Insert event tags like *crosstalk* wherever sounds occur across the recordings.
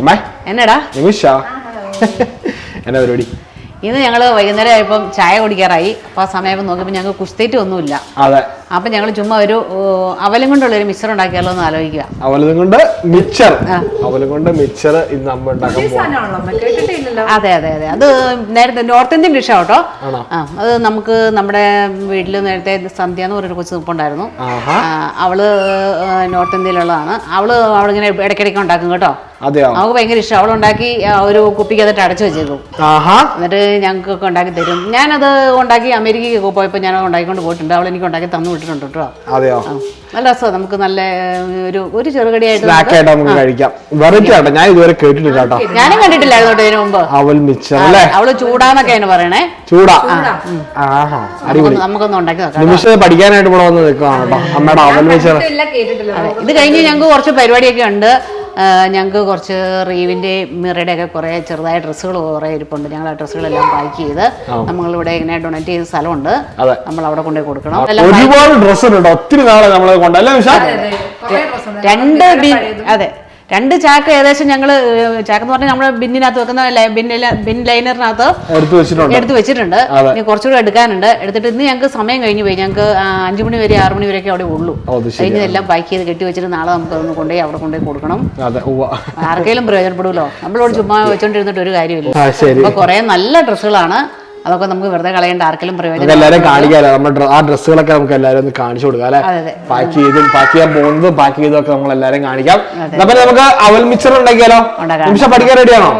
അമ്മേ എന്നടാ? നിമിഷ. *laughs* എന്നാ പരിപാടി? ഇന്ന് ഞങ്ങൾ വൈകുന്നേരം ആയപ്പം ചായ കുടിക്കാറായി. അപ്പോൾ ആ സമയം നോക്കിയപ്പോൾ ഞങ്ങൾക്ക് കുസ്തേറ്റ് ഒന്നുമില്ല. അതെ. അപ്പം ഞങ്ങൾ ചുമ്മാ ഒരു അവലം കൊണ്ടുള്ള ഒരു മിക്സർ ഉണ്ടാക്കിയാലോ എന്ന് ആലോചിക്കുക അവലം കൊണ്ട് മിക്സർ. അവലം കൊണ്ട് മിച്ചർ ഇന്ന് അമ്മ ഉണ്ടാക്കാൻ പോകും കേട്ടിട്ടില്ലല്ലോ. അതെ അതെ അതെ. അത് നേരത്തെ നോർത്ത് ഇന്ത്യൻ ഡിഷ് കേട്ടോ. ആണോ? അത് നമുക്ക് നമ്മുടെ വീട്ടിൽ നേരത്തെ സന്ധ്യ എന്ന് പറഞ്ഞൊരു കൊച്ചു നിൽപ്പുണ്ടായിരുന്നു അവൾ നോർത്ത് ഇന്ത്യയിലുള്ളതാണ്. അവൾ അവളിങ്ങനെ ഇടയ്ക്കിടയ്ക്ക് ഉണ്ടാക്കും കേട്ടോ. അവൾക്ക് ഭയങ്കര ഇഷ്ടം. അവൾ ഉണ്ടാക്കി ഒരു കുപ്പിക്കകത്തിട്ട് അടച്ചു വെച്ചേക്കും. ആഹാ. എന്നിട്ട് ഞങ്ങൾക്കൊക്കെ ഉണ്ടാക്കി തരും. ഞാനത് ഉണ്ടാക്കി അമേരിക്കയ്ക്ക് പോയപ്പോൾ ഞാൻ ഉണ്ടാക്കിക്കൊണ്ട് പോയിട്ടുണ്ട്. അവൾ എനിക്ക് ഉണ്ടാക്കി തന്നു കേട്ടോ. അതെയോ? നല്ല രസമാണ്. നമുക്ക് നല്ല ഒരു ഒരു ചെറുകടിയായിട്ട് സ്നാക്ക് നമുക്ക് ആയിട്ട് നമുക്ക് കഴിക്കാം. വെറൈറ്റി ആട്ടോ. ഞാൻ ഇതുവരെ കേട്ടിട്ടില്ല കേട്ടോ. ഞാനും കണ്ടിട്ടില്ലായിരുന്നു കേട്ടോ ഇതിനു മുമ്പ്. അവൽ മിച്ചർ അല്ലേ? അവൾ ചൂടാന്നൊക്കെയാണ് പറയണേ. ചൂടാ. ആഹാ അടിപൊളി. നമുക്കൊന്ന് നമുക്കൊന്ന് ഉണ്ടാക്കി നോക്കാം നിമിഷം പഠിക്കാനായിട്ട് ഇവിടെ വന്ന് നിൽക്കുകയാണ് കേട്ടോ. അമ്മയുടെ അവൽ ഇത് കഴിഞ്ഞ് ഞങ്ങൾക്ക് കുറച്ച് പരിപാടിയൊക്കെ ഉണ്ട്. ഞങ്ങൾക്ക് കുറച്ച് റീവിന്റെ മിറയുടെ ഒക്കെ കുറേ ചെറുതായ ഡ്രസ്സുകൾ കുറേ ഇരിപ്പുണ്ട്. ഞങ്ങൾ ആ ഡ്രസ്സുകളെല്ലാം പാക്ക് ചെയ്ത് നമ്മളിവിടെ ഇങ്ങനെ ഡൊണേറ്റ് ചെയ്ത സ്ഥലമുണ്ട്. നമ്മൾ അവിടെ കൊണ്ടുപോയി കൊടുക്കണം. ഒരുപാട് ഡ്രസ്സുണ്ട് ഒത്തിരി നാളെ നമ്മളെ കൊണ്ടല്ലേ രണ്ട് അതെ. രണ്ട് ചാക്ക് ഏകദേശം ഞങ്ങൾ ചാക്ക് എന്ന് പറഞ്ഞാൽ നമ്മുടെ ബിന്നിനകത്ത് വെക്കുന്ന ബിൻ ലൈനറിനകത്ത് എടുത്തു വെച്ചിട്ടുണ്ട്. ഇനി കുറച്ചുകൂടെ എടുക്കാനുണ്ട്. എടുത്തിട്ട് ഇന്ന് ഞങ്ങൾക്ക് സമയം കഴിഞ്ഞു പോയി. ഞങ്ങൾക്ക് അഞ്ചു മണി വരെ ആറു മണി വരെയൊക്കെ അവിടെ ഉള്ളൂ. കഴിഞ്ഞതെല്ലാം പാക്ക് ചെയ്ത് കെട്ടി വെച്ചിട്ട് നാളെ നമുക്ക് അതൊന്ന് കൊണ്ടുപോയി അവിടെ കൊണ്ടുപോയി കൊടുക്കണം. ആർക്കെങ്കിലും പ്രയോജനപ്പെടുമല്ലോ നമ്മളോട് ചുമ്മാ വെച്ചോണ്ടിരുന്നിട്ട് ഒരു കാര്യമില്ല അപ്പൊ കുറെ നല്ല ഡ്രസ്സുകളാണ്. അതൊക്കെ നമുക്ക് വെറുതെ കളയേണ്ട ആർക്കെങ്കിലും പ്രയോജനം എല്ലാവരും കാണിക്കാലോ. നമ്മുടെ ആ ഡ്രസ്സുകളൊക്കെ നമുക്ക് എല്ലാവരും ഒന്ന് കാണിച്ചു കൊടുക്കാം അല്ലെ. പാക്ക് ചെയ്തും പാക്ക് ചെയ്യാൻ പോകുന്നതും പാക്ക് ചെയ്തൊക്കെ നമ്മൾ എല്ലാവരും കാണിക്കാം. അപ്പൊ നമുക്ക് അവൽ മിച്ചർ ഉണ്ടാക്കിയാലോ ഉണ്ടാക്കാം. നിമിഷം പഠിക്കാൻ റെഡിയാണോ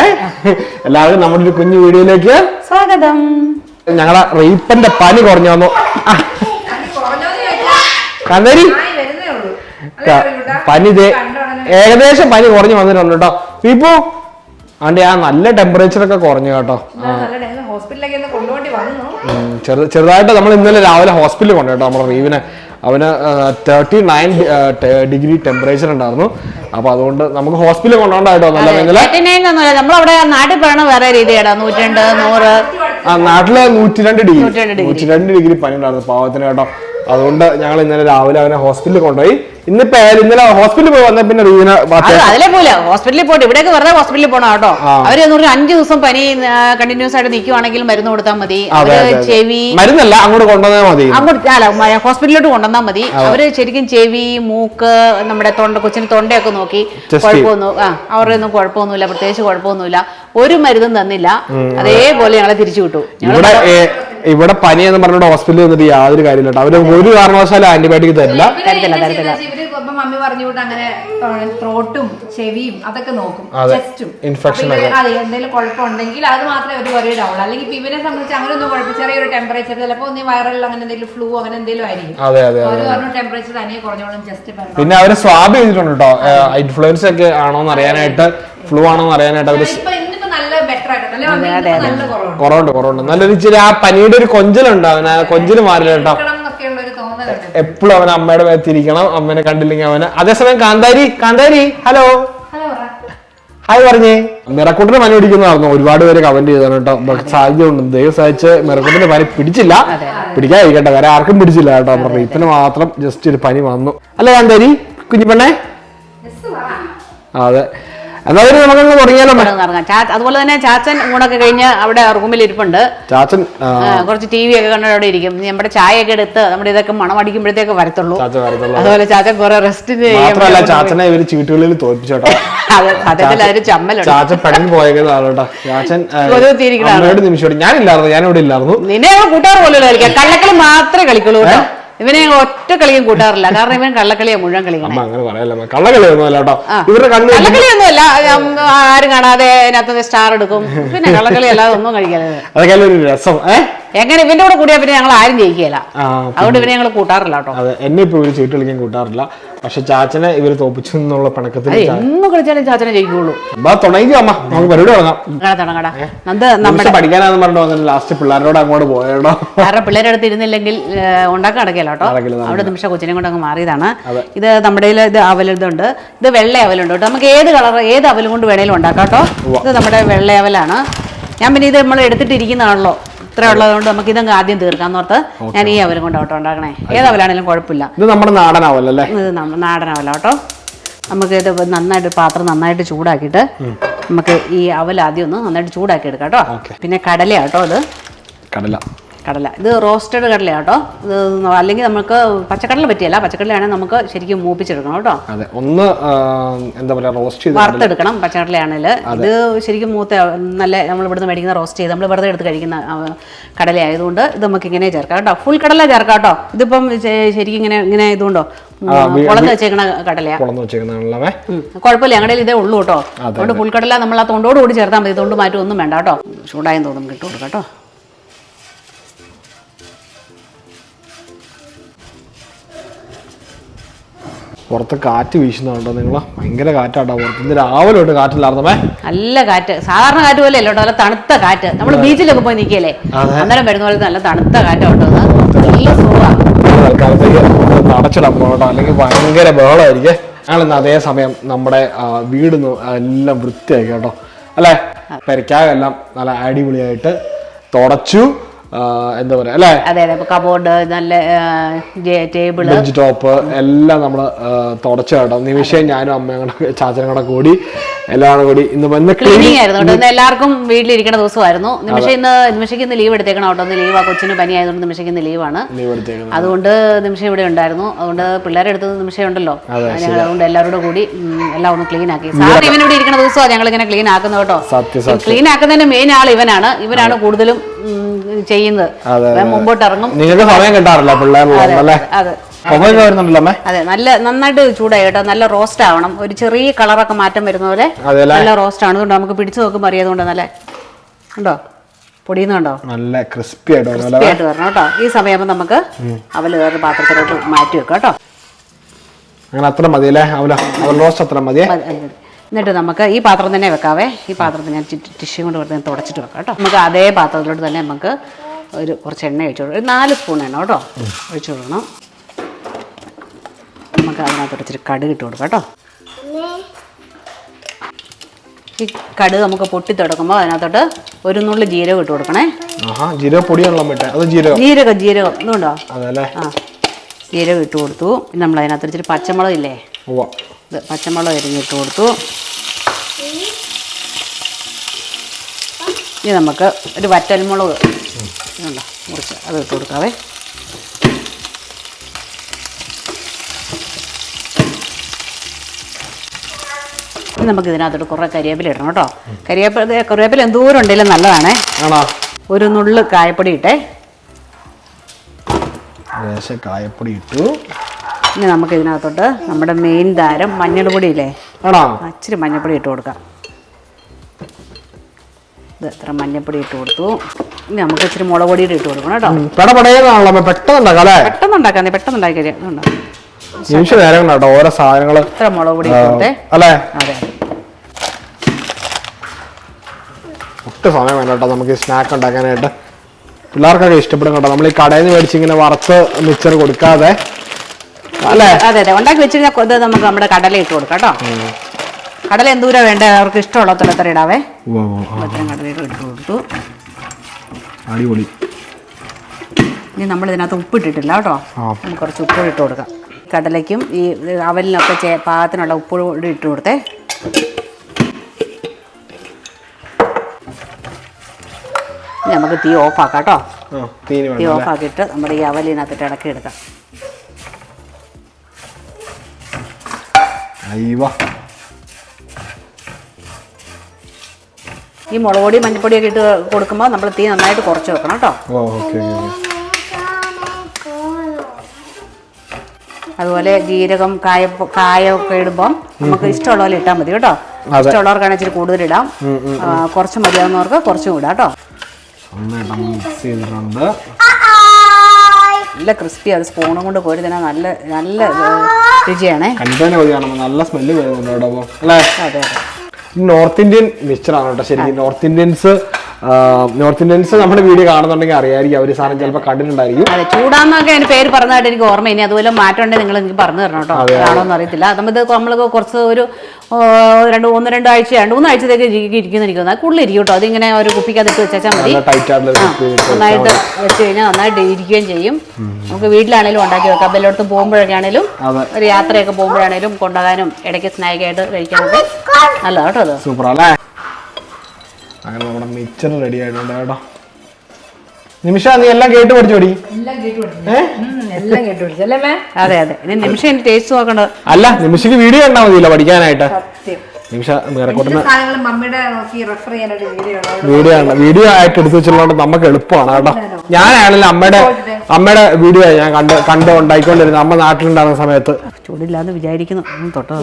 ഏഹ് എല്ലാവരും നമ്മുടെ ഒരു കുഞ്ഞു വീഡിയോയിലേക്ക് സ്വാഗതം. ഞങ്ങളെ റീപ്പന്റെ പനി കുറഞ്ഞു വന്നു. ആ, കന്നരി ആയി വരുന്നേ ഉള്ളൂ. ക- പനി ദേ ഏകദേശം പനി കുറഞ്ഞു വന്നിട്ടുണ്ട് കേട്ടോ റീപ്പു ആണ്ട് ആ നല്ല ടെമ്പറേച്ചർ ഒക്കെ കുറഞ്ഞു കേട്ടോ. ചെറു ചെറുതായിട്ട് നമ്മൾ ഇന്നലെ രാവിലെ ഹോസ്പിറ്റലിൽ കൊണ്ടു കേട്ടോ. നമ്മുടെ റീവിനെ അവന് തേർട്ടി നയൻ ഡിഗ്രി ടെമ്പറേച്ചർ ഉണ്ടായിരുന്നു. അപ്പൊ അതുകൊണ്ട് നമുക്ക് ഹോസ്പിറ്റലിൽ കൊണ്ടുപോകണ്ടായിട്ടോ നല്ല നമ്മളവിടെ നാട്ടിൽ പറയണ വേറെ രീതിയാണ് നൂറ്റിരണ്ട് നൂറ്. ആ നാട്ടിൽ നൂറ്റി രണ്ട് ഡിഗ്രി 102 നൂറ്റി രണ്ട് ഡിഗ്രി പനി ഉണ്ടായിരുന്നു. പാവത്തിന് കേട്ടോ. അതുകൊണ്ട് ഞങ്ങൾ ഇന്നലെ രാവിലെ അവനെ ഹോസ്പിറ്റലിൽ കൊണ്ടുപോയി. ഇന്നിപ്പോ ഇന്നലെ ഹോസ്പിറ്റലിൽ പോയി വന്ന പിന്നെ റീന അത് അതിലെ പോലെ ഹോസ്പിറ്റലിൽ പോയിട്ട് ഇവിടെയൊക്കെ വെറുതെ ഹോസ്പിറ്റലിൽ പോകണം കേട്ടോ? അവർ അഞ്ചു ദിവസം പനി കണ്ടിന്യൂസ് ആയിട്ട് നിൽക്കുവാണെങ്കിൽ മരുന്ന് കൊടുത്താൽ മതി. ചെവി മരുന്നല്ല അങ്ങോട്ട് കൊണ്ടുവന്നാൽ മതി. അങ്ങോട്ട് അല്ല ഹോസ്പിറ്റലിലോട്ട് കൊണ്ടുവന്നാൽ മതി. അവർ ശരിക്കും ചെവി മൂക്ക് നമ്മുടെ തൊണ്ട കൊച്ചിന് തൊണ്ടയൊക്കെ നോക്കി കുഴപ്പമൊന്നും ആ അവരുടെ ഒന്നും കുഴപ്പമൊന്നുമില്ല പ്രത്യേകിച്ച് കുഴപ്പമൊന്നുമില്ല. ഒരു മരുന്നും തന്നില്ല. അതേപോലെ ഞങ്ങളെ തിരിച്ചു വിട്ടു. ഞങ്ങൾ ഇവിടെ പനി എന്ന് പറഞ്ഞിട്ട് ഹോസ്പിറ്റലിൽ വന്നിട്ട് യാതൊരു കാര്യമില്ല കേട്ടോ അവർ ഒരു കാരണവശാലും ആന്റിബയോട്ടിക് തരില്ല. തരത്തില്ല, തരത്തില്ല. ഇവർ ഇപ്പം മമ്മി പറഞ്ഞു വിട്ട് അങ്ങനെ ത്രോട്ടും ചെവിയും അതൊക്കെ നോക്കും. അതെ. ചെസ്റ്റും Infection അപ്പൊ ഇവർ അതെ. എന്തെങ്കിലും കുഴപ്പമുണ്ടെങ്കിൽ അത് മാത്രമേ ഒരു വറീഡ് ആവുള്ളൂ. അല്ലെങ്കിൽ ഇപ്പൊ ഇവനെ സംബന്ധിച്ച് അങ്ങനെ ഒന്നും കുഴപ്പം ചെറിയൊരു ടെമ്പറേച്ചർ ചിലപ്പോൾ ഒന്ന് വൈറൽ അങ്ങനെ എന്തെങ്കിലും ഫ്ലൂ അങ്ങനെ എന്തെങ്കിലും ആയിരിക്കും. അതെ അതെ അവർ പറഞ്ഞു ടെമ്പറേച്ചർ തനിയെ കുറഞ്ഞോളും ജസ്റ്റ് പറഞ്ഞു പിന്നെ അവർ സ്വാബ് ചെയ്തിട്ടുണ്ട് കേട്ടോ ഇൻഫ്ലുവൻസ് ഒക്കെ ആണോന്ന് അറിയാനായിട്ട് ഫ്ലൂ ആണോന്ന് അറിയാനായിട്ട് അവർ ഇപ്പൊ ബെറ്റർ നല്ല കുറവുണ്ട്. നല്ലൊരു ഇച്ചിരി ആ പനിയുടെ ഒരു കൊഞ്ചലുണ്ട് അവന്. ആ കൊഞ്ചൽ മാറില്ല കേട്ടോ. എപ്പോഴും അവൻ അമ്മയുടെ മേത്തിരിക്കണം അമ്മനെ കണ്ടില്ലെങ്കിൽ അവന്. അതേസമയം കാന്താരി കാന്താരി ഹലോ. ഹായ് പറഞ്ഞേ. മിറക്കൂട്ടിന് പനി പിടിക്കുന്നതായിരുന്നു. ഒരുപാട് പേര് കമന്റ് ചെയ്താണ് കേട്ടോ. പക്ഷെ സാധ്യത ഉണ്ട് ദൈവം സഹിച്ച് മിറക്കൂട്ടിന്റെ പനി പിടിച്ചില്ല. പിടിക്കാതിരിക്കട്ടെ. വേറെ ആർക്കും പിടിച്ചില്ല കേട്ടോ. പറഞ്ഞു ഇപ്പന് മാത്രം ജസ്റ്റ് ഒരു പനി വന്നു. അല്ലേ കാന്താരി കുഞ്ഞിപ്പെണ്ണേ? അതെ. എന്നാലും നമുക്കങ്ങ് തുടങ്ങിയാലോ? അതുപോലെ തന്നെ ചാച്ചൻ ഊണൊക്കെ കഴിഞ്ഞ് അവിടെ റൂമിൽ ഇരിപ്പുണ്ട് ചാച്ചൻ കുറച്ച് ടി വി ഒക്കെ കണ്ടിട്ട് അവിടെ ഇരിക്കും. നമ്മുടെ ചായ ചായയൊക്കെ എടുത്ത് നമ്മുടെ ഇതൊക്കെ മണമടിക്കുമ്പോഴത്തേക്ക് വരത്തുള്ളൂ. വരത്തുള്ളൂ. അതുപോലെ ചാച്ചൻ കുറെ റെസ്റ്റ് മാത്രമല്ല ചാച്ചനെ ഇവർ ചീട്ടുകളിൽ തോൽപ്പിച്ചോട്ടോ. *laughs* ഞാനില്ലായിരുന്നു ഞാനിവിടെ ഇല്ലായിരുന്നു. നിന്നെ കൂട്ടുകാർ പോലും കളിക്കാം കള്ളക്കളി മാത്രമേ കളിക്കുള്ളൂ കേട്ടോ. ഇവനെ ഞങ്ങൾ ഒറ്റ കളിയും കൂട്ടാറില്ല. കാരണം ഇവൻ കള്ളക്കളിയാ മുഴുവൻ കളിക്കണം അമ്മ അങ്ങനെ പറയല്ല അല്ല കേട്ടോ. ഇവരുടെ കണ്ണ് കള്ളക്കളിയൊന്നുമല്ല. ഉം, ആരും കാണാതെ അതിനകത്ത് സ്റ്റാർ എടുക്കും. പിന്നെ കള്ളക്കളി അല്ലാതെ ഒന്നും കഴിക്കാതെ അതൊക്കെ ഒരു രസം. ഏഹ് എങ്ങനെ ഇവന്റെ കൂടെ കൂടിയാ പിന്നെ ഞങ്ങൾ ആരും ജയിക്കുകയില്ല അതുകൊണ്ട് ഇവനെ ഞങ്ങൾ കൂട്ടാറില്ല കേട്ടോ. അതെ എന്നെ ഇപ്പൊ ഇവർ ചീട്ട് കളിക്കാൻ കൂട്ടാറില്ല. പക്ഷെ ചാച്ചനെ ഇവർ തോപ്പിച്ചു എന്നുള്ള പണക്കത്തിൽ എന്ന് കളിച്ചാലും ചാച്ചനെ ജയിക്കുള്ളൂ. തുടങ്ങി അമ്മ. നമുക്ക് പരിപാടി തുടങ്ങാം. പഠിക്കാനാന്ന് പറഞ്ഞിട്ട് ലാസ്റ്റ് പിള്ളേരോട് അങ്ങോട്ട് പോയടോ. കാരണം പിള്ളേരുടെ അടുത്ത് ഇരുന്നില്ലെങ്കിൽ ഉണ്ടാക്കാൻ നടക്കില്ല കേട്ടോ. അവിടെ നിമിഷം കൊച്ചിനെ കൊണ്ട് അങ്ങ് മാറിയതാണ്. ഇത് നമ്മുടെ ഇത് അവലുണ്ട്. ഇത് വെള്ള അവലുണ്ട് കേട്ടോ. നമുക്ക് ഏത് കളർ ഏത് അവലും കൊണ്ട് വേണേലും ഉണ്ടാക്കാം കേട്ടോ. ഇത് നമ്മുടെ വെള്ള അവലാണ്. ഞാൻ പിന്നെ ഇത് നമ്മൾ എടുത്തിട്ടിരിക്കുന്നതാണല്ലോ. ഇത്ര ഉള്ളതുകൊണ്ട് നമുക്ക് ഇതങ്ങ് ആദ്യം തീർക്കാന്ന് ഓർത്ത് ഞാൻ ഈ അവലും കൊണ്ട് ഓട്ടോ ഉണ്ടാക്കണേ. ഏത് അവലാണെങ്കിലും കുഴപ്പമില്ല. ഇത് നമ്മുടെ നാടൻ അവലല്ലേ ഇത് നമ്മുടെ നാടൻ അവല കേട്ടോ. നമുക്ക് ഇത് നന്നായിട്ട് പാത്രം നന്നായിട്ട് ചൂടാക്കിയിട്ട് നമുക്ക് ഈ അവൽ ആദ്യം ഒന്ന് നന്നായിട്ട് ചൂടാക്കി എടുക്കാം കേട്ടോ. പിന്നെ പിന്നെ കടലയാട്ടോ ഇത്. കടല. കടല. ഇത് റോസ്റ്റഡ് കടലയാട്ടോ ഇത് അല്ലെങ്കിൽ നമുക്ക് പച്ചക്കടല പറ്റിയല്ല. പച്ചക്കടലയാണെങ്കിൽ നമുക്ക് ശരിക്കും മൂപ്പിച്ചെടുക്കണം കേട്ടോ. അതെ. ഒന്ന് എന്താ പറയുക റോസ്റ്റ് ചെയ്ത് വറുത്തെടുക്കണം പച്ചക്കടലയാണെങ്കിൽ ഇത് ശരിക്കും മൂത്ത നല്ല നമ്മൾ ഇവിടുന്ന് മേടിക്കുന്ന റോസ്റ്റ് ചെയ്ത് നമ്മൾ വെറുതെ എടുത്ത് കഴിക്കുന്ന കടലയായതുകൊണ്ട് കടല ആയതുകൊണ്ട് ഇത് നമുക്ക് ഇങ്ങനെ ചേർക്കാം കേട്ടോ. ഫുൾ കടല ചേർക്കാം കേട്ടോ. ഇതിപ്പം ശരിക്കും ഇങ്ങനെ ഇങ്ങനെ ഇതുകൊണ്ടോ കുളന്ന് വെച്ചേക്കണ കടലയാ. കുഴപ്പമില്ല. ഞങ്ങളുടെ ഇതേ ഉള്ളൂ കേട്ടോ. അതുകൊണ്ട് പുൽക്കടല നമ്മൾ ആ തൊണ്ടോട് കൂടി ചേർത്താൽ മതി. തൊണ്ട് മാറ്റം ഒന്നും വേണ്ട കേട്ടോ. ചൂടായും തോന്നും കിട്ടും കേട്ടോ. പുറത്ത് കാറ്റ് വീശുന്നുണ്ടോ നിങ്ങൾ ഭയങ്കര കാറ്റാട്ടോ പുറത്ത്. ഇന്ന് രാവിലെ തൊട്ട് കാറ്റില്ലായിരുന്നേ. നല്ല കാറ്റ്. സാധാരണ കാറ്റ് പോലെ അല്ലോ നല്ല തണുത്ത കാറ്റ്. നമ്മൾ ബീച്ചിലൊക്കെ പോയി നിൽക്കിയല്ലേ അതെ. അന്നേരം വരുന്ന പോലെ നല്ല തണുത്ത കാറ്റ് കേട്ടോ ഇത്. നല്ല സുഖമാണ് തൽക്കാലത്തേക്ക് ഒന്ന് അടച്ചിടാൻ പോകട്ടോ അല്ലെങ്കിൽ ഭയങ്കര ബഹളമായിരിക്കും. ഞങ്ങൾ ഇന്ന് അതേ സമയം നമ്മുടെ വീട് എല്ലാം വൃത്തിയാക്കി കേട്ടോ. അല്ലേ? പെരക്കാകെല്ലാം നല്ല അടിപൊളിയായിട്ട് തുടച്ചു. എന്താ പറയാ അല്ലേ? അതെ അതെ കബോർഡ് നല്ല ടേബിൾ ബെഞ്ച് ടോപ്പ് എല്ലാം നമ്മൾ തുടച്ചു കേട്ടോ. നിമിഷം ഞാനും അമ്മയും ചാച്ചനും കൂടെ കൂടി എല്ലാം കൂടി ഇന്ന് ക്ലീനിങ് ആയിരുന്നു കേട്ടോ. എല്ലാവർക്കും വീട്ടിലിരിക്കുന്ന ദിവസമായിരുന്നു. നിമിഷം ഇന്ന് നിമിഷയ്ക്ക് ഇന്ന് ലീവ് എടുത്തേക്കണം കേട്ടോ. ഇന്ന് ലീവ് കൊച്ചിന് പനി ആയതുകൊണ്ട് നിമിഷയ്ക്ക് ഇന്ന് ലീവാണ് അതുകൊണ്ട് നിമിഷം ഇവിടെ ഉണ്ടായിരുന്നു. അതുകൊണ്ട് പിള്ളേരെ അടുത്ത് നിമിഷം ഉണ്ടല്ലോ. ഞങ്ങൾ അതുകൊണ്ട് എല്ലാവരോടും കൂടി എല്ലാം ഒന്ന് ക്ലീൻ ആക്കി. സാറിന് ഇവൻ ഇവിടെ ഇരിക്കുന്ന ദിവസമാണ് ഞങ്ങൾ ഇങ്ങനെ ക്ലീൻ ആക്കുന്നത് കേട്ടോ. ക്ലീൻ ആക്കുന്നതിന്റെ മെയിൻ ആൾ ഇവനാണ്. ഇവനാണ് കൂടുതലും ചെയ്യുന്നത്. മുമ്പോട്ട് ഇറങ്ങും. നിങ്ങൾക്ക് സമയം കിട്ടാറില്ല അതെ അതെ നല്ല നന്നായിട്ട് ചൂടായി കേട്ടോ. നല്ല റോസ്റ്റ് ആവണം. ഒരു ചെറിയ കളറൊക്കെ മാറ്റം വരുന്ന പോലെ നല്ല റോസ്റ്റ് ആണ്. അതുകൊണ്ട് നമുക്ക് പിടിച്ചു നോക്കുമ്പോൾ അറിയാതുകൊണ്ട് നല്ല ഉണ്ടോ? പൊടിയുന്നുണ്ടോ നല്ല ക്രിസ്പി ആയിട്ട് വരും ആയിട്ട് വരണം കേട്ടോ. ഈ സമയമാകുമ്പോൾ നമുക്ക് അവൽ വേറെ പാത്രത്തിലോട്ട് മാറ്റി വെക്കാം കേട്ടോ. അങ്ങനെ അത്ര മതി അല്ലേ? അവല റോസ്റ്റ് അത്ര മതി. എന്നിട്ട് നമുക്ക് ഈ പാത്രം തന്നെ വെക്കാവേ. ഈ പാത്രത്തിൽ ഞാൻ ടിഷ്യൂ കൊണ്ട് വെറുതെ തുടച്ചിട്ട് വെക്കാം കേട്ടോ. നമുക്ക് അതേ പാത്രത്തിലോട്ട് തന്നെ നമുക്ക് ഒരു കുറച്ച് എണ്ണ ഒഴിച്ചു കൊടുക്കണം. ഒരു നാല് സ്പൂൺ എണ്ണ കേട്ടോ. ഒഴിച്ചു കൊടുക്കണം. നമുക്ക് അതിനകത്തോട്ട് ഇച്ചിരി കടുക് ഇട്ട് കൊടുക്കാം കേട്ടോ. ഈ കടുക് നമുക്ക് പൊട്ടി തുടക്കുമ്പോൾ അതിനകത്തോട്ട് ഒരു നുള്ളി ജീരകം ഇട്ട് കൊടുക്കണേ. ജീരക ജീരകം. ഇതുണ്ടോ? ആ. ജീരകം ഇട്ട് കൊടുത്തു. നമ്മൾ അതിനകത്ത് ഇച്ചിരി പച്ചമുളക് ഇല്ലേ? ഇത് പച്ചമുളക് എരിഞ്ഞിട്ട് കൊടുത്തു. ഇനി നമുക്ക് ഒരു വറ്റൽമുളക് ഇതുണ്ടോ? മുറിച്ച് അത് ഇട്ട് കൊടുക്കാവേ. നമുക്ക് ഇതിനകത്തോട്ട് കുറേ കരിവേപ്പില ഇടണം കേട്ടോ. കരിവേപ്പില ഇത് കറിവേപ്പില എന്തോരം ഉണ്ടെങ്കിലും നല്ലതാണേ. ഒരു നുള്ളു കായപ്പൊടി ഇട്ടേ. കായപ്പൊടി ഇട്ടു. ഇനി നമുക്ക് ഇതിനകത്തോട്ട് നമ്മുടെ മെയിൻ താരം മഞ്ഞൾ ഇല്ലേ അച്ചിരി മഞ്ഞൾപ്പൊടി ഇട്ട് കൊടുക്കാം. ഇത് എത്ര മഞ്ഞൾപ്പൊടി ഇട്ട് കൊടുത്തു. ഇനി നമുക്ക് ഇച്ചിരി മുളക് പൊടിയുടെ ഇട്ട് കൊടുക്കണം കേട്ടോ. പെടപടയെന്നാണല്ലോ പെട്ടെന്ന് ഉണ്ടാക്കാം അല്ലേ? പെട്ടെന്ന് ഉണ്ടാക്കാൻ പെട്ടെന്ന് ഉണ്ടാക്കി കഴിയാം നേരം കൊണ്ടാട്ടോ ഓരോ സാധനങ്ങൾ ഇത്ര മുളക് പൊടി അല്ലേ? അതെ ഒട്ടും സമയം വേണ്ട കേട്ടോ നമുക്ക് സ്നാക്ക് ഉണ്ടാക്കാനായിട്ട്. പിള്ളേർക്കൊക്കെ ഇഷ്ടപ്പെടും കേട്ടോ നമ്മൾ ഈ കടയിൽ നിന്ന് മേടിച്ച് ഇങ്ങനെ വറുത്ത് മിക്സർ കൊടുക്കാതെ. അല്ലേ? അതെ അതെ ഉണ്ടാക്കി വെച്ച് കഴിഞ്ഞാൽ നമുക്ക് നമ്മുടെ കടല ഇട്ട് കൊടുക്കാം കേട്ടോ. കടല എന്തൂരം വേണ്ട? അവർക്ക് ഇഷ്ടമുള്ള അത്ര ഇടാവേ കടലയിട്ട് ഇട്ട് കൊടുത്തു. അടിപൊളി. ഇനി നമ്മൾ ഇതിനകത്ത് ഉപ്പിട്ടിട്ടില്ല കേട്ടോ. നമുക്ക് കുറച്ച് ഉപ്പ് ഇട്ട് കൊടുക്കാം. കടലയ്ക്കും ഈ അവലിനൊക്കെ ചേ പാകത്തിനുള്ള ഉപ്പ് കൂടി ഇട്ട് കൊടുത്തേ. നമുക്ക് തീ ഓഫാക്കാം കേട്ടോ. തീ ഓഫാക്കിയിട്ട് നമ്മുടെ ഈ അവലിനകത്തിട്ട് ഇടക്കി എടുക്കാം. ഈ മുളക് പൊടി മഞ്ഞപ്പൊടിയൊക്കെ ഇട്ട് കൊടുക്കുമ്പോൾ നമ്മൾ തീ നന്നായിട്ട് കുറച്ച് വെക്കണം കേട്ടോ. അതുപോലെ ജീരകം കായ കായൊക്കെ ഇടുമ്പോൾ നമുക്ക് ഇഷ്ടമുള്ള പോലെ ഇട്ടാൽ മതി കേട്ടോ. ഇഷ്ടമുള്ളവർക്കാണ് ഇച്ചിരി കൂടുതൽ ഇടാം. കുറച്ച് മതിയാവുന്നവർക്ക് കുറച്ചും ഇടാം കേട്ടോ. നല്ല ക്രിസ്പി അത് സ്പൂണും കൊണ്ട് കോരി തന്നെ നല്ല നല്ല രുചിയാണേ. നല്ല സ്മെല്ല് വരുന്നുണ്ട് അതെ അതെ. നോർത്ത് ഇന്ത്യൻ മിക്സറാണ് കേട്ടോ ശരിക്കും. നോർത്ത് ഇന്ത്യൻസ് നോർത്ത് ഇന്ത്യൻസ് നമ്മുടെ വീഡിയോ കാണുന്നുണ്ടെങ്കിൽ അറിയായിരിക്കും അവർ സാധനം ചിലപ്പോൾ കണ്ടിട്ടുണ്ടായിരിക്കും. അതെ ചൂടാന്നൊക്കെ അതിന് പേര് പറഞ്ഞതായിട്ട് എനിക്ക് ഓർമ്മ ഇനി അതുപോലെ മാറ്റം ഉണ്ടെങ്കിൽ നിങ്ങൾ എനിക്ക് പറഞ്ഞു തരണം കേട്ടോ. ആണോന്ന് അറിയത്തില്ല. നമ്മത് നമ്മൾ കുറച്ച് ഒരു രണ്ട് ഒന്ന് രണ്ടാഴ്ച രണ്ട് മൂന്നാഴ്ചത്തേക്ക് ഇരിക്കുന്ന എനിക്ക് തോന്നുന്നു. അത് കൂടുതൽ ഇരിക്കും കേട്ടോ. അതിങ്ങനെ ഒരു കുപ്പിക്കകത്തിട്ട് വെച്ചാൽ മതി. നന്നായിട്ട് വെച്ച് കഴിഞ്ഞാൽ നന്നായിട്ട് ഇരിക്കുകയും ചെയ്യും. നമുക്ക് വീട്ടിലാണെങ്കിലും ഉണ്ടാക്കി വെക്കാം. എല്ലായിടത്തും പോകുമ്പോഴൊക്കെ ആണെങ്കിലും ഒരു യാത്രയൊക്കെ പോകുമ്പോഴാണേലും കൊണ്ടുപോകാനും ഇടയ്ക്ക് സ്നാക്കായിട്ട് കഴിക്കാനൊക്കെ നല്ലതാട്ടോ അത്. സൂപ്പർ അല്ലേ? അങ്ങനെ നമ്മുടെ മിച്ചർ റെഡി ആയിട്ടുണ്ട് കേട്ടോ. നിമിഷ നീ എല്ലാം കേട്ട് പഠിച്ചോടി അതെ അതെ. നിമിഷം ടേസ്റ്റ് നോക്കേണ്ടത് അല്ല നിമിഷക്ക് വീഡിയോ കണ്ടാ മതിയല്ലോ പഠിക്കാനായിട്ട്. നിമിഷ വീഡിയോ വീഡിയോ ആണ്. വീഡിയോ ആയിട്ട് എടുത്തു വെച്ചിട്ടുള്ളത് നമുക്ക് എളുപ്പമാണ് കേട്ടോ. ഞാനാണല്ലോ അമ്മയുടെ അമ്മയുടെ വീഡിയോ ഞാൻ കണ്ട് കണ്ട് ഉണ്ടായിക്കൊണ്ടിരുന്നത് അമ്മ നാട്ടിലുണ്ടാകുന്ന സമയത്ത്. ചൂടില്ലാന്ന് വിചാരിക്കുന്നു. തൊട്ടോ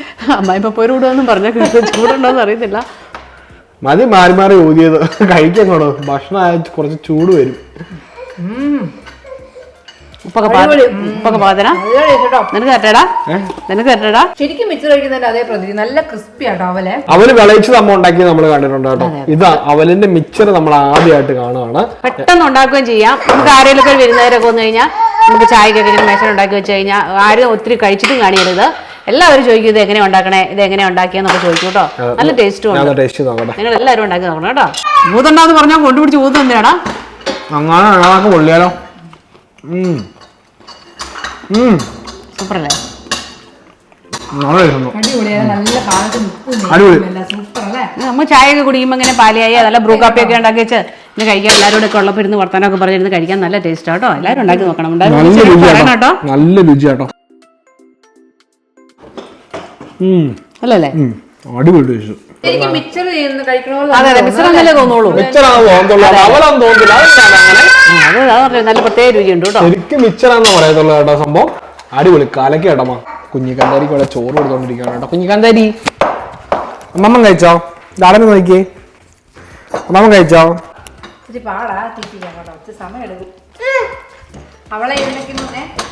നോക്കി ഉണ്ടോ അമ്മ ഇപ്പൊ പോയി വിടുമെന്നും ചൂടുണ്ടോന്ന് അറിയത്തില്ല. മതി മാറി മാറി ഊതിയത്. കഴിക്കാൻ കൊണ്ടു ഭക്ഷണം ആയ കുറച്ച് ചൂട് വരും. ഉപ്പൊക്കെ പാതന നിനക്ക് കറ്റടാ നിനക്ക് കറ്റടാ ശരിക്കും മിച്ചർ കഴിക്കുന്നതിന്റെ അതേ പ്രതി നല്ല ക്രിസ്പി ആട്ടോ അവലെ. അവൽ വിളയിച്ച് നമ്മൾ ഉണ്ടാക്കി നമ്മൾ കണ്ടിട്ടുണ്ട് കേട്ടോ. ഇത് അവലിന്റെ മിക്സർ നമ്മൾ ആദ്യമായിട്ട് കാണുവാണ്. പെട്ടെന്ന് ഉണ്ടാക്കുകയും ചെയ്യാം. നമുക്ക് ആരെങ്കിലും ഒക്കെ വരുന്നവരൊക്കെ വന്നു കഴിഞ്ഞാൽ നമുക്ക് ചായക്കൊക്കെ മേശ ഉണ്ടാക്കി വെച്ച് കഴിഞ്ഞാൽ ആരും ഒത്തിരി കഴിച്ചിട്ടും കാണിയരുത് എല്ലാവരും ചോദിക്കും ഇത് എങ്ങനെ ഉണ്ടാക്കണേ? ഇത് എങ്ങനെ ഉണ്ടാക്കിയെന്നൊക്കെ ചോദിക്കും കേട്ടോ. നല്ല ടേസ്റ്റും ഞാൻ ടേസ്റ്റ് നോക്കട്ടെ. നിങ്ങൾ എല്ലാവരും ഉണ്ടാക്കി നോക്കണം കേട്ടോ. ഊതണ്ടാന്ന് പറഞ്ഞാൽ കൊണ്ടുപിടിച്ച് ഊത് എന്തിനാടാ അങ്ങനെ അതൊക്കെ പൊള്ളിയാലോ? ഉം. ഉം. സൂപ്പറല്ലേ? നമ്മൾ ചായയൊക്കെ കുടിക്കുമ്പോൾ ഇങ്ങനെ പാലിയായി നല്ല ബ്രൂ കാപ്പി ഒക്കെ ഉണ്ടാക്കി വെച്ച് ഇന്ന് കഴിക്കാൻ എല്ലാവരും കൂടെ ഉള്ളപ്പോൾ ഇരുന്ന് വർത്താനൊക്കെ പറഞ്ഞിരുന്ന് കഴിക്കാൻ നല്ല ടേസ്റ്റ് ആട്ടോ എല്ലാവരും ഉണ്ടാക്കി നോക്കണം. കേട്ടോ. നല്ല രുചിയാട്ടോ. അത് അടിപൊളി പറഞ്ഞത് നല്ല പ്രത്യേക രുചിയുണ്ട് കേട്ടോ. ശരിക്കും മിച്ചറാന്ന് പറയത്തുള്ളൂ കേട്ടോ സംഭവം. അടിപൊളി. കലക്കി ഇടമാ കുഞ്ഞിക്കാന്താരിക്ക് ഇവിടെ ചോറ് കൊടുത്തോണ്ടിരിക്കുകയാണ് കേട്ടോ. കുഞ്ഞിക്കാന്താരി. അമ്മമ്മ കഴിച്ചോ? ഇതാടനെ നോക്കിയേ? അമ്മമ്മ കഴിച്ചോ?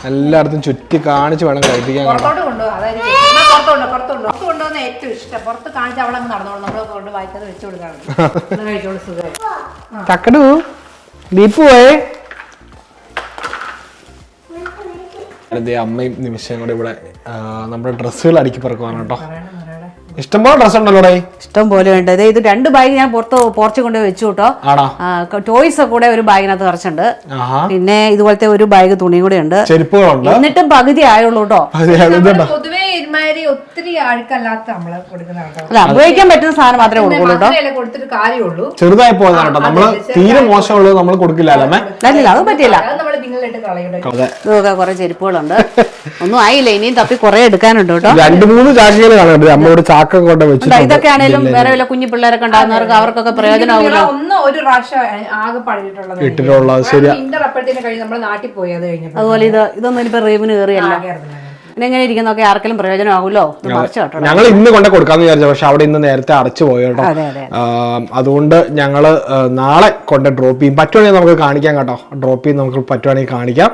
എല്ലായിടത്തും ചുറ്റി കാണിച്ച് വേണം കഴിപ്പിക്കാൻ കൊണ്ടുപോകും. അതായത് പുറത്തുണ്ടോ. പുറത്ത് കൊണ്ടുവന്ന ഏറ്റവും ഇഷ്ടം. പുറത്ത് കാണിച്ച അവളെ അങ്ങ് നടന്നോളൂ. നമ്മൾ കൊണ്ട് വായിക്കാതെ വെച്ചു കൊടുക്കാറുണ്ട് കഴിച്ചോളൂ സുഖം ചക്കടു ദീപു പോയേ. അമ്മയും നിമിഷം കൂടെ ഇവിടെ നമ്മുടെ ഡ്രസ്സുകൾ അടുക്കി പറക്കുവാണ് കേട്ടോ. ഇഷ്ടംപോലെ ഡ്രസ് ഉണ്ടല്ലോ ഇഷ്ടം പോലെ ഉണ്ട്. ദേ ഇത് രണ്ട് ബാഗ് ഞാൻ പുറത്ത് പോർച്ച് കൊണ്ട് വെച്ചു കേട്ടോ. ടോയ്സ് കൂടെ ഒരു ബാഗിനകത്ത് നിറച്ചുണ്ട് പിന്നെ ഇതുപോലത്തെ ഒരു ബാഗ് തുണി കൂടെ ഉണ്ട്. ചെരുപ്പുകളുണ്ട്. എന്നിട്ടും പകുതി ആയുള്ളൂ കേട്ടോ? പൊതുവേ ഇമാതിരി ഒത്തിരി ആൾക്കല്ലാത്ത നമ്മൾ കൊടുക്കുന്ന അല്ല ഉപയോഗിക്കാൻ പറ്റുന്ന സാധനം മാത്രമേ കൊടുക്കുള്ളൂ കേട്ടോ. കൊടുത്തിട്ട് കാര്യമുള്ളൂ. ചെറുതായി പോകുന്നതാണ് കേട്ടോ. നമ്മൾ തീരെ മോശമുള്ളത് നമ്മൾ കൊടുക്കില്ല അല്ലേ അല്ലല്ല അത് പറ്റില്ല നിങ്ങളിട്ട് കളയുടെ ഇതൊക്കെ കുറെ ചെരുപ്പുകളുണ്ട്. ഒന്നും ആയില്ല ഇനിയും തപ്പി കുറെ എടുക്കാനുണ്ട് കേട്ടോ. രണ്ട് മൂന്ന് ചാക്കുകൾ കാണുന്നുണ്ട്. അമ്മയോട് ചാക്കൊക്കെ കൊണ്ട് വെച്ചു വെച്ചിട്ടുണ്ട്. ഇതൊക്കെ ആണെങ്കിലും വേറെ വല്ല കുഞ്ഞു പിള്ളേരൊക്കെ ഉണ്ടാകുന്നവർക്ക് അവർക്കൊക്കെ പ്രയോജനമാകുമല്ലോ ഒന്ന് ഒരു പ്രാവശ്യം ആകെ പഴയിട്ടുള്ളത് ഇട്ടിട്ടുള്ളത് ശരി ഇന്റർ അപ്പോഴത്തേന് കഴിഞ്ഞ് നമ്മൾ നാട്ടിൽ പോയി അത് കഴിഞ്ഞപ്പോൾ അതുപോലെ ഇത് ഇതൊന്നും ഇനിയിപ്പോ റീവിന് കയറിയല്ല പിന്നെ ഇരിക്കുന്നൊക്കെ ആർക്കെങ്കിലും പ്രയോജനമാകുമല്ലോ ഞങ്ങൾ ഇന്ന് കൊണ്ട് കൊടുക്കാന്ന് വിചാരിച്ചു പക്ഷെ അവിടെ ഇന്ന് നേരത്തെ അടച്ചു പോയി കേട്ടോ. അതെ അതെ. ആ, അതുകൊണ്ട് ഞങ്ങൾ നാളെ കൊണ്ട് ഡ്രോപ്പ് ചെയ്യും. പറ്റുവാണെങ്കിൽ നമുക്ക് കാണിക്കാം കേട്ടോ. ഡ്രോപ്പ് ചെയ്യും നമുക്ക് പറ്റുവാണെങ്കിൽ കാണിക്കാം.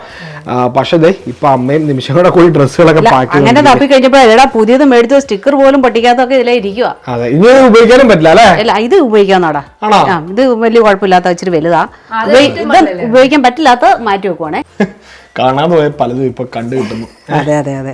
പക്ഷേ ദേ ഇപ്പൊ അമ്മയും നിമിഷം കൂടെ കൂടി ഡ്രസ്സുകളൊക്കെ പാക്ക് അങ്ങനെ തപ്പി കഴിഞ്ഞപ്പോഴാ എടാ പുതിയത് മേടിച്ചോ സ്റ്റിക്കർ പോലും പൊട്ടിക്കാത്തൊക്കെ ഇതിലേ ഇരിക്കുക അതെ ഇനി ഉപയോഗിക്കാനും പറ്റില്ല അല്ലേ? അല്ല ഇത് ഉപയോഗിക്കാന്നാടാ ആണോ? ഇത് വലിയ കുഴപ്പമില്ലാത്ത ഇച്ചിരി വലുതാ. ഇത് ഉപയോഗിക്കാൻ പറ്റില്ലാത്ത മാറ്റി വെക്കുവാണേ. *laughs* കാണാതെ പോയ പലതും ഇപ്പൊ കണ്ടു കിട്ടുന്നു. അതെ അതെ അതെ.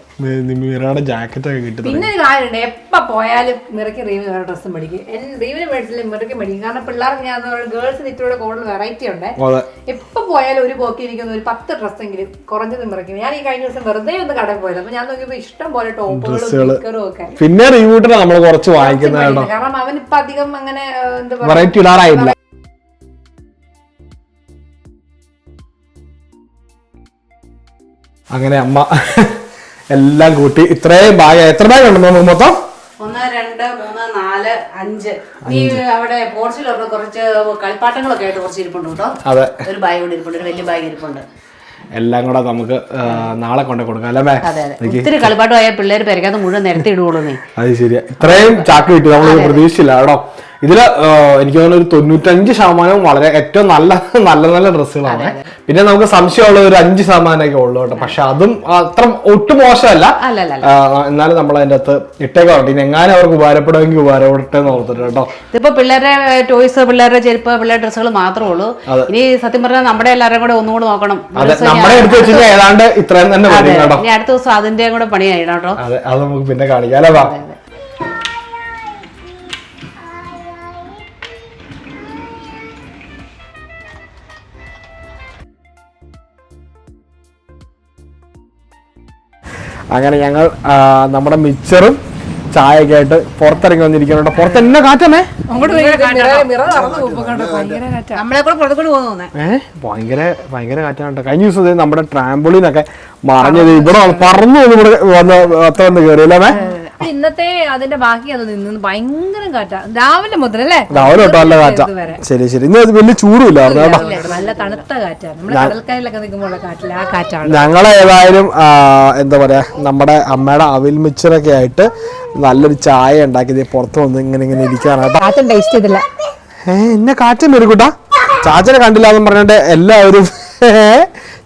മിറയുടെ ജാക്കറ്റ് ഒക്കെ കിട്ടുന്നു പിന്നെ ഒരു കാര്യമുണ്ട്. എപ്പോ പോയാലും മിറയ്ക്ക് റീവിന് വേറെ ഡ്രസ്സ് മേടിക്കും. എൻ- റീവിന് മേടിച്ചില്ല മിറയ്ക്ക് മേടിക്കും. കാരണം പിള്ളേർക്ക് ഞാൻ ഗേൾസ് ഇത്തിരി കൂടുതൽ വെറൈറ്റി ഉണ്ട്. അതെ. എപ്പോ പോയാലും ഒരു പോക്കി ഇരിക്കുന്ന ഒരു പത്ത് ഡ്രസ്സെങ്കിലും കുറഞ്ഞത് മിറയ്ക്കും. ഞാൻ ഈ കഴിഞ്ഞ ദിവസം വെറുതെ ഒന്ന് കടയിൽ പോയത്. അപ്പൊ ഞാൻ നോക്കിയപ്പോ ഇഷ്ടം പോലെ ടോപ്പുകളും. ഒക്കെ. പിന്നെ റീവൂട്ടിനെ നമ്മൾ കുറച്ച് കാരണം അവൻ ഇപ്പൊ അധികം അങ്ങനെ എന്താ പറയാ വെറൈറ്റി ഇടാറായിട്ടില്ല അങ്ങനെ അമ്മ എല്ലാം കൂട്ടി. ഇത്രയും ബാഗ് എത്ര ബാഗ് ഉണ്ട് നമുക്ക് മൊത്തം? ഒന്ന് രണ്ട് മൂന്ന് നാല് അഞ്ച്. ഈ അവിടെ പോർച്ചിലൊക്കെ കുറച്ച് കളിപ്പാട്ടങ്ങളൊക്കെ ആയിട്ട് കുറച്ച് ഇരിപ്പുണ്ട് കേട്ടോ. അതെ. ഒരു ബാഗ് കൂടി ഇരിപ്പുണ്ട് ഒരു വലിയ ബാഗ് ഇരിപ്പുണ്ട്. എല്ലാം കൂടെ നമുക്ക് നാളെ കൊണ്ടേ കൊടുക്കാം അല്ലേ ഒത്തിരി കളിപ്പാട്ടമായ പിള്ളേർ പെരക്കാത്ത മുഴുവൻ നിരത്തി ഇടുകയുള്ളൂ നീ. അത് ശരിയാ. ഇത്രയും ചാക്ക് കിട്ടി നമ്മൾ പ്രതീക്ഷിച്ചില്ല കേട്ടോ. ഇതിൽ ആ, എനിക്ക് തോന്നുന്നു ഒരു തൊണ്ണൂറ്റഞ്ച് ശതമാനവും വളരെ ഏറ്റവും നല്ല നല്ല നല്ല ഡ്രസ്സുകളാണ്. പിന്നെ നമുക്ക് സംശയമുള്ള ഒരു അഞ്ച് ശതമാനമൊക്കെ ഉള്ളു കേട്ടോ. പക്ഷെ അതും അത്ര ഒട്ടും മോശമല്ല. എന്നാലും നമ്മൾ അതിന്റെ അകത്ത് ഇട്ടേക്കാറുണ്ട്. ഇനി എങ്ങാനും അവർക്ക് ഉപകാരപ്പെടുമെങ്കിൽ ഉപകാരപ്പെടട്ടെ എന്ന് ഓർത്തിട്ട് കേട്ടോ. ഇതിപ്പോ പിള്ളേരുടെ ടോയ്സ് പിള്ളേരുടെ ചെരുപ്പ് പിള്ളേരുടെ ഡ്രസ്സുകൾ മാത്രമേ ഉള്ളൂ. ഇനി സത്യം പറഞ്ഞാൽ നമ്മുടെ എല്ലാവരും കൂടെ ഒന്നുകൂടെ നോക്കണം. നമ്മുടെ എടുത്ത് വെച്ച് ഏതാണ്ട് ഇത്രയും തന്നെ അടുത്ത ദിവസം അതിന്റെ കൂടെ പണി കഴിയണം കേട്ടോ. അതെ അത് നമുക്ക് പിന്നെ കാണിക്കാം അല്ലേ അങ്ങനെ ഞങ്ങൾ നമ്മുടെ മിച്ചറും ചായയൊക്കെ ആയിട്ട് പുറത്തിറങ്ങി വന്നിരിക്കുന്നുണ്ട് പുറത്ത് എന്നെ കാറ്റമേ ഭയങ്കര ഭയങ്കര കാറ്റാണ് കഴിഞ്ഞ ദിവസം നമ്മുടെ ട്രാമ്പോളിനൊക്കെ മറഞ്ഞത്. ഇവിടെ പറഞ്ഞു പറന്നു വന്ന് ഇവിടെ വന്ന് അത്ര വന്ന് കയറിയല്ലേ ഇന്നത്തെ അതിന്റെ ബാക്കി അത് നിന്ന് ഭയങ്കര കാറ്റാ. രാവിലെ മുതൽ അല്ലേ? രാവിലെ തൊട്ട് നല്ല കാറ്റാ. ശരി ശരി. ഇന്ന് വലിയ ചൂടില്ല നല്ല തണുത്ത കാറ്റാണ് നമ്മൾ കടൽക്കരയിലൊക്കെ നിൽക്കുമ്പോൾ കാറ്റില്ല ആ കാറ്റാണ്. ഞങ്ങളെ ഏതായാലും എന്താ പറയാ നമ്മുടെ അമ്മയുടെ അവിൽ മിച്ചറൊക്കെ ആയിട്ട് നല്ലൊരു ചായ ഉണ്ടാക്കി പുറത്ത് വന്ന് ഇങ്ങനെ ഇങ്ങനെ ഇരിക്കാനാട്ടോ ടേസ്റ്റ് ചെയ്തില്ല. ഏ എന്നെ കാറ്റും വരും ചാച്ചനെ കണ്ടില്ല എന്ന് പറഞ്ഞിട്ട് എല്ലാവരും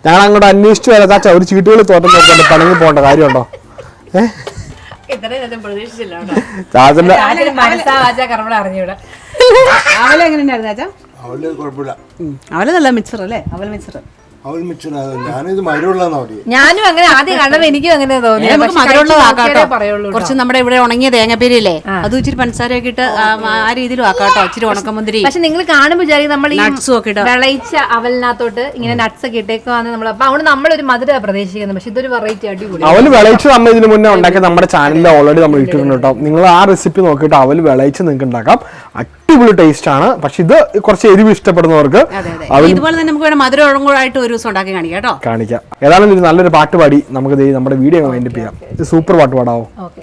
ഞങ്ങൾ അങ്ങോട്ട് അന്വേഷിച്ചു വരാം. ചാച്ച ഒരു ചീട്ടുകൾ തോട്ടം നോക്കണ്ട പണങ്ങി പോകേണ്ട കാര്യമുണ്ടോ? ഏഹ് ചാച്ചന്റെ *laughs* കുഴപ്പമില്ല. അവൽ നല്ല മിച്ചർ അല്ലേ? അവൽ മിച്ചർ. അവൾ ഞാനിത് ഞാനും അങ്ങനെ ആദ്യം കണ്ടപ്പോ *laughs* എനിക്കും അങ്ങനെ തോന്നി. നമുക്ക് മധുരമുള്ളതാക്കാട്ടോ പറയുള്ളൂ കുറച്ച് നമ്മുടെ ഇവിടെ ഉണങ്ങിയ തേങ്ങപ്പേരില്ലേ അത് ഇച്ചിരി പഞ്ചസാരയൊക്കെ ഇട്ട് ആ, ആ രീതിയിലും ആക്കാട്ടോ ഇച്ചിരി ഉണക്കമുന്തിരി. പക്ഷെ നിങ്ങൾ കാണുമ്പോൾ വിചാരിക്കും നമ്മൾ ഈ Nuts ഒക്കെ ഇട്ടോ വിളയിച്ച അവലിനകത്തോട്ട് ഇങ്ങനെ നട്ട്സ് ഒക്കെ ഇട്ടേക്കുവാന്ന് നമ്മൾ അപ്പൊ അതുകൊണ്ട് നമ്മളൊരു മധുര പ്രതീക്ഷിക്കുന്നത്. പക്ഷെ ഇതൊരു വെറൈറ്റി അടിപൊളി അവൽ വിളയിച്ച് നമ്മൾ ഇതിന് മുന്നേ ഉണ്ടാക്കിയ നമ്മുടെ ചാനലിൽ ഓൾറെഡി നമ്മൾ ഇട്ടിട്ടുണ്ട് കേട്ടോ. നിങ്ങൾ ആ റെസിപ്പി നോക്കിയിട്ട് അവൽ വിളയിച്ച് നിങ്ങൾക്ക് ഉണ്ടാക്കാം. അടിപൊളി ടേസ്റ്റ് ആണ്. പക്ഷെ ഇത് കുറച്ച് എരിവ് ഇഷ്ടപ്പെടുന്നവർക്ക് അതെ അതെ. ഇതുപോലെ തന്നെ നമുക്ക് വേണം മധുരം ഉഴങ്ങുമായിട്ട് ഒരു ദിവസം ഉണ്ടാക്കി കാണിക്കാം കേട്ടോ. കാണിക്കാം. ഏതാണെങ്കിലും ഒരു നല്ലൊരു പാട്ട് പാടി നമുക്ക് ദേ നമ്മുടെ വീഡിയോ വൈൻഡപ്പ് ചെയ്യാം. ഇത് സൂപ്പർ പാട്ട് പാടാവോ? ഓക്കെ.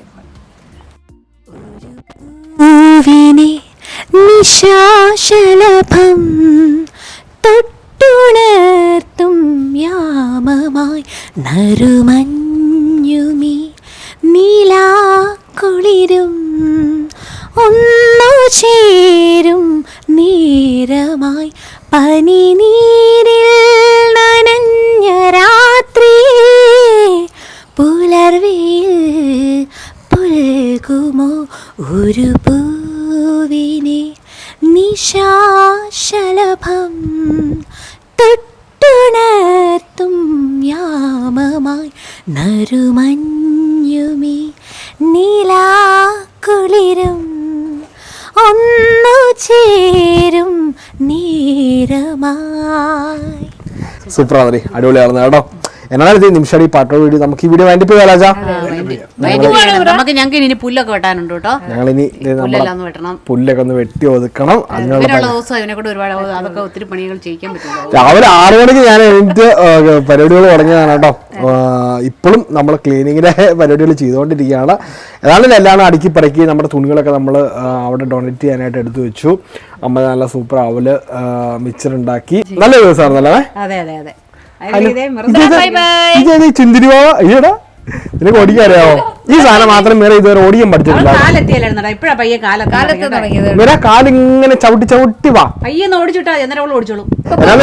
നിശാശലഭം തൊട്ടുണർത്തും യാമമായി നറുമഞ്ഞുമി നീലാക്കുളിരും ഒന്നു ചേരും നേരമായി പനിനീരിൽ നനഞ്ഞ രാത്രി പുലർവിൽ പുൽകുമോ ഒരു പൂവിനെ നിശാശലഭം തൊട്ടുണർത്തും യാമമായി നറുമഞ്ഞുമി നീലാക്കുളിരും. ഒന്നു ചേരും നീരമായി. സൂപ്പർ ആണല്ലേ. അടിപൊളിയായിരുന്നു കേട്ടോ. എന്നാണ് ഇത് നിമിഷം ഈ പാട്ടോ വീഡിയോ നമുക്ക് ഈ വീഡിയോ വേണ്ടി പോയി നമുക്ക് ഞങ്ങൾക്ക് ഇനി പുല്ലൊക്കെ വെട്ടാനുണ്ട് കേട്ടോ. ഞങ്ങൾ ഇനി പുല്ലൊക്കെ ഒന്ന് വെട്ടി ഒതുക്കണം. അതിനുള്ള ഇവരുള്ള ദിവസം അതിനെ കൂടെ ഒരുപാട് അതൊക്കെ ഒത്തിരി പണികൾ ചെയ്യിക്കാൻ രാവിലെ ആറു മണിക്ക് ഞാൻ എനിക്ക് പരിപാടികൾ തുടങ്ങിയതാണ് കേട്ടോ. ഇപ്പോഴും നമ്മൾ ക്ലീനിങ്ങിന്റെ പരിപാടികൾ ചെയ്തുകൊണ്ടിരിക്കുകയാണ്. ഏതായാലും എല്ലാം അടുക്കി പറക്കി നമ്മുടെ തുണികളൊക്കെ നമ്മൾ അവിടെ ഡൊണേറ്റ് ചെയ്യാനായിട്ട് എടുത്തു വെച്ചു. അമ്മ നല്ല സൂപ്പർ അവൽ മിക്സർ ഉണ്ടാക്കി. നല്ല ദിവസമായിരുന്നല്ലേ അതെ അതെ അതെ. മിറ- ചിന്തിരിവാ അയ്യടാ നിനക്ക് ഓടിക്കാൻ അറിയാവോ? ഈ സാധനം മാത്രം വേറെ ഇതുവരെ ഓടിക്കാൻ പഠിച്ചിട്ടില്ല. ഇവരെ കാലിങ്ങനെ ചവിട്ടി ചവിട്ടി വാ.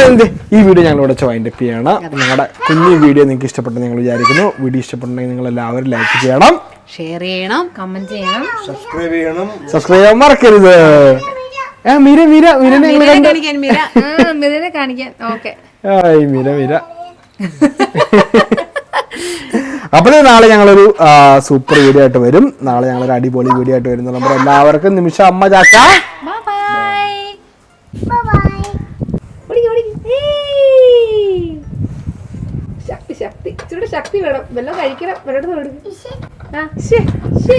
എന്ത് ഈ വീഡിയോ ഞങ്ങൾ ഇവിടെ വൈൻഡപ്പ് ചെയ്യണം. ഞങ്ങളുടെ കുഞ്ഞു വീഡിയോ നിങ്ങൾക്ക് ഇഷ്ടപ്പെട്ടെന്ന് ഞങ്ങൾ വിചാരിക്കുന്നു. വീഡിയോ ഇഷ്ടപ്പെട്ടുണ്ടെങ്കിൽ നിങ്ങൾ എല്ലാവരും ലൈക്ക് ചെയ്യണം. ഷെയർ ചെയ്യണം കമന്റ് ചെയ്യണം. സബ്സ്ക്രൈബ് ചെയ്യണം. സബ്സ്ക്രൈബ് ചെയ്യാൻ മറക്കരുത്. ഏ മീര മീര മീരനെ കാണിക്കാൻ മീര. മീരനെ കാണിക്കാൻ. ഓക്കെ. ആയ് മീര മീര. അപ്പോൾ നാളെ ഞങ്ങളൊരു സൂപ്പർ വീഡിയോ ആയിട്ട് വരും. നാളെ ഞങ്ങളൊരു അടിപൊളി വീഡിയോ ആയിട്ട് വരുന്നു. നമ്മുടെ എല്ലാവർക്കും നിമിഷം അമ്മ ചാച്ച. ശക്തി ശക്തി. ഇച്ചിരി ശക്തി വേണം. വെള്ളം കഴിക്കണം. വെള്ളം കൊടുക്കും. ആ, ശ്ശേ, ശ്ശേ.